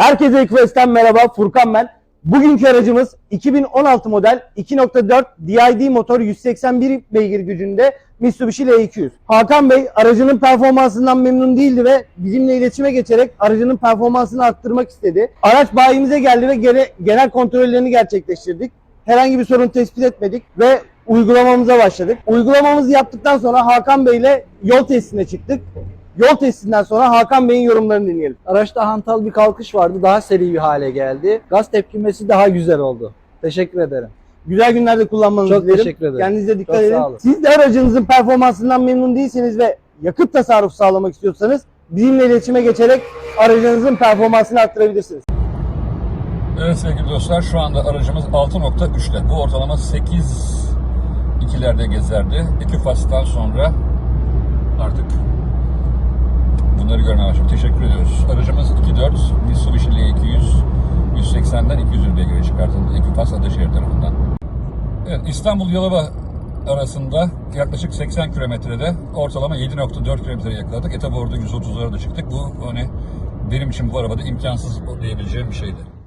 Herkese Equest'ten merhaba, Furkan ben. Bugünkü aracımız 2016 model 2.4 DID motor 181 beygir gücünde Mitsubishi L200. Hakan Bey aracının performansından memnun değildi ve bizimle iletişime geçerek aracının performansını arttırmak istedi. Araç bayimize geldi ve gene- genel kontrollerini gerçekleştirdik. Herhangi bir sorun tespit etmedik ve uygulamamıza başladık. Uygulamamızı yaptıktan sonra Hakan Bey ile yol testine çıktık. Yol testinden sonra Hakan Bey'in yorumlarını dinleyelim. Araçta hantal bir kalkış vardı. Daha seri bir hale geldi. Gaz tepkimesi daha güzel oldu. Teşekkür ederim. Güzel günlerde kullanmanızı Çok dilerim. teşekkür ederim. Kendinize dikkat Çok edin. sağ olun. Siz de aracınızın performansından memnun değilseniz ve yakıt tasarrufu sağlamak istiyorsanız bizimle iletişime geçerek aracınızın performansını arttırabilirsiniz. Evet sevgili dostlar şu anda aracımız 6.3'te. Bu ortalama 8 ikilerde gezerdi. İki fastan sonra görmeye başladım. Teşekkür ediyoruz. Aracımız 2.4 Mitsubishi L200 180'den 200 beygire çıkartıldı. Ekifas Ataşehir tarafından. Evet İstanbul Yalova arasında yaklaşık 80 kilometrede ortalama 7.4 kilometre yakaladık. E tabi orada 130'lara da çıktık. Bu hani benim için bu arabada imkansız diyebileceğim bir şeydi.